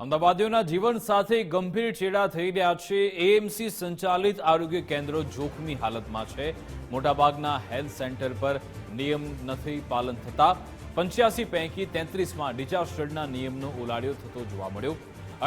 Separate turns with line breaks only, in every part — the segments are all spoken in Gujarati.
અમદાવાદીઓના જીવન સાથે ગંભીર ચેડા થઈ રહ્યા છે. એએમસી સંચાલિત આરોગ્ય કેન્દ્રો જોખમી હાલતમાં છે. મોટાભાગના હેલ્થ સેન્ટર પર નિયમ નથી પાલન થતા. પંચ્યાસી પૈકી તેત્રીસમાં ડિઝાસ્ટરના નિયમનો ઉલાડ્યો થતો જોવા મળ્યો.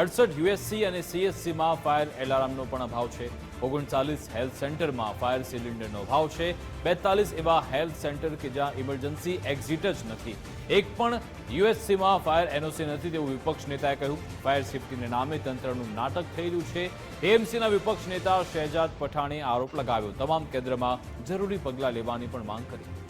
અડસઠ યુએસસી અને સીએસસીમાં ફાયર એલાર્મનો પણ અભાવ છે. ઓગણચાલીસ હેલ્થ સેન્ટરમાં ફાયર સિલિન્ડરનો અભાવ છે. બેતાલીસ એવા હેલ્થ સેન્ટર કે જ્યાં ઇમરજન્સી એક્ઝિટ જ નથી. એક પણ યુએસસીમાં ફાયર એનઓસી નથી તેવું વિપક્ષ નેતાએ કહ્યું. ફાયર સેફટીને નામે તંત્રનું નાટક રહ્યું છે. એએમસીના વિપક્ષ નેતા શહેજાદ પઠાણે આરોપ લગાવ્યો. તમામ કેન્દ્રમાં જરૂરી પગલાં લેવાની પણ માંગ કરી.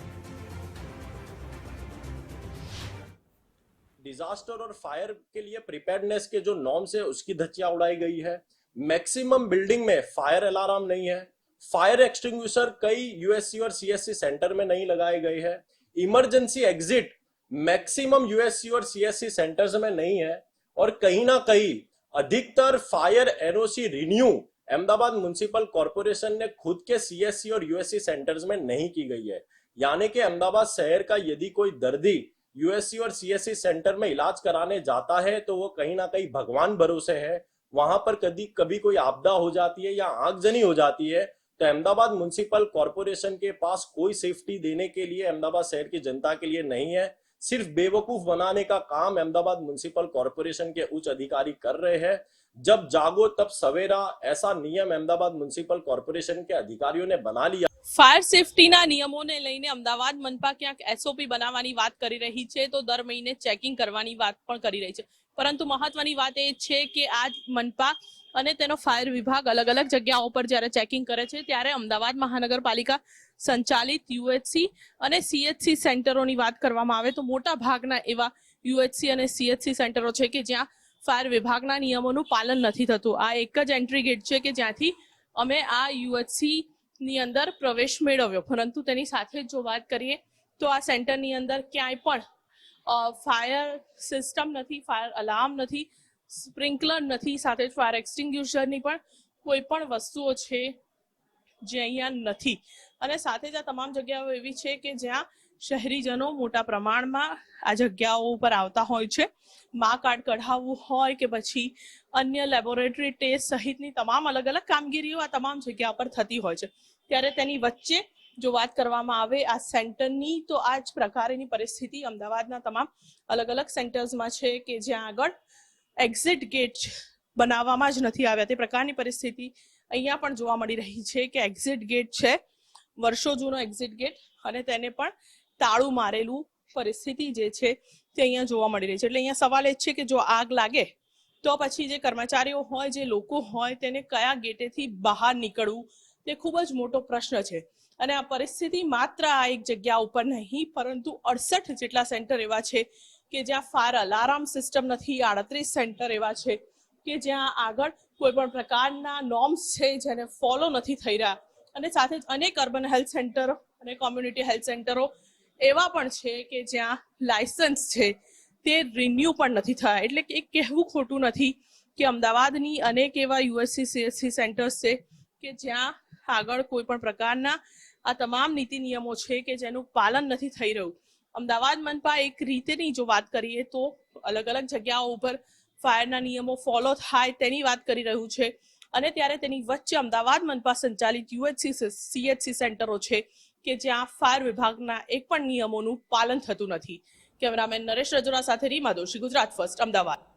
डिजास्टर और फायर के लिए प्रिपेयर्डनेस के जो नॉर्म्स है, उसकी धज्जियाँ उड़ाई गई है। मैक्सिमम बिल्डिंग में फायर अलार्म नहीं है। फायर एक्सटिंग्विशर कई यूएससी और सीएससी सेंटर में नहीं लगाए गए हैं। इमरजेंसी एग्जिट मैक्सिमम यूएससी और सीएससी सेंटर्स में नहीं है। और कहीं ना कहीं अधिकतर fire NOC renew Ahmedabad municipal corporation ने खुद के सीएससी और यूएससी सेंटर्स में नहीं की गई है। यानी कि अहमदाबाद शहर का यदि कोई दर्दी यूएससी और सीएससी सेंटर में इलाज कराने जाता है तो वो कहीं ना कहीं भगवान भरोसे है। वहाँ पर कभी कभी कोई आपदा हो जाती है या आगजनी हो जाती है तो अहमदाबाद म्युनिसिपल कॉरपोरेशन के पास कोई सेफ्टी देने के लिए, अहमदाबाद शहर की जनता के लिए नहीं है। सिर्फ बेवकूफ बनाने का काम अहमदाबाद म्युनिसिपल कॉरपोरेशन के उच्च अधिकारी कर रहे हैं जब जागो तब सवेरा ऐसा नियम अहमदाबाद म्युनिसिपल कॉरपोरेशन के अधिकारियों ने बना लिया
ફાયર સેફટીના નિયમોને લઈને અમદાવાદ મનપા ક્યાંક એસઓપી બનાવવાની વાત કરી રહી છે તો દર મહિને ચેકિંગ કરવાની વાત પણ કરી રહી છે પરંતુ મહત્વની વાત એ છે કે આ મનપા અને તેનો ફાયર વિભાગ અલગ અલગ જગ્યાઓ પર જ્યારે ચેકિંગ કરે છે, ત્યારે અમદાવાદ મહાનગરપાલિકા સંચાલિત યુએચસી અને સીએચસી સેન્ટરોની વાત કરવામાં આવે તો મોટા ભાગના એવા યુએચસી અને સીએચસી સેન્ટરો છે કે જ્યાં ફાયર વિભાગના નિયમોનું પાલન નથી થતું. આ એક જ એન્ટ્રી ગેટ છે કે જ્યાંથી અમે આ યુએચસી ની અંદર પ્રવેશ મેળવ્યો. પરંતુ તેની સાથે જ વાત કરીએ તો આ સેન્ટરની અંદર ક્યાંય પણ ફાયર સિસ્ટમ નથી, ફાયર અલાર્મ નથી સ્પ્રિંકલર નથી, સાથે જ ફાયર એક્સટિંગ્યુશરની પણ કોઈ પણ વસ્તુઓ છે જે અહીંયા નથી. અને સાથે જ આ તમામ જગ્યાઓ એવી છે કે જ્યાં શહેરીજનો મોટા પ્રમાણમાં આ જગ્યાઓ ઉપર આવતા હોય છે. મા કાર્ડ કઢાવવું હોય કે પછી અન્ય લેબોરેટરી ટેસ્ટ સહિતની તમામ અલગ અલગ કામગીરીઓ આ તમામ જગ્યા પર થતી હોય છે. ત્યારે તેની વચ્ચે જો વાત કરવામાં આવે આ સેન્ટરની, તો આ જ પ્રકારની પરિસ્થિતિ અમદાવાદના તમામ અલગ અલગ સેન્ટર્સમાં છે કે જ્યાં આગળ એક્ઝિટ ગેટ બનાવવામાં જ નથી આવ્યા. તે પ્રકારની પરિસ્થિતિ અહીંયા પણ જોવા મળી રહી છે કે એક્ઝિટ ગેટ છે, વર્ષો જૂનો એક્ઝિટ ગેટ અને તેને પણ તાળું મારેલું પરિસ્થિતિ જે છે તે અહીંયા જોવા મળી રહી છે. એટલે અહીંયા સવાલ એ છે કે જો આગ લાગે, તો પછી જે કર્મચારીઓ હોય, જે લોકો હોય, તેને કયા ગેટેથી બહાર નીકળવું? તે ખૂબ જ મોટો પ્રશ્ન છે. અને આ પરિસ્થિતિ માત્ર આ એક જગ્યા ઉપર નહીં, પરંતુ અડસઠ જેટલા સેન્ટર એવા છે કે જ્યાં ફાયર અલાર્મ સિસ્ટમ નથી, આડત્રીસ સેન્ટર એવા છે કે જ્યાં આગળ કોઈ પણ પ્રકારના નોર્મ્સ છે જેને ફોલો નથી થઈ રહ્યા. અને સાથે જ અનેક અર્બન હેલ્થ સેન્ટરો અને કોમ્યુનિટી હેલ્થ સેન્ટરો એવા પણ છે કે જ્યાં લાયસન્સ છે તે રિન્યુ પણ નથી થયા. એટલે કે એક કહેવું ખોટું નથી કે અમદાવાદની અનેક એવા યુએસસી, સીએસસી સેન્ટર્સ છે કે જ્યાં આગળ કોઈ પણ પ્રકારના આ તમામ નીતિ નિયમો છે કે જેનું પાલન નથી થઈ રહ્યું. અમદાવાદ મનપા એક રીતેની જો વાત કરીએ તો અલગ અલગ જગ્યાઓ ઉપર ફાયરના નિયમો ફોલો થાય તેની વાત કરી રહ્યું છે. અને ત્યારે તેની વચ્ચે અમદાવાદ મનપા સંચાલિત યુએચસી સીએચસી સેન્ટરો છે કે જ્યાં ફાયર વિભાગના એક પણ નિયમોનું પાલન થતું નથી. કેમેરામેન નરેશ રજોરા સાથે રીમા દોશી, ગુજરાત ફર્સ્ટ, અમદાવાદ.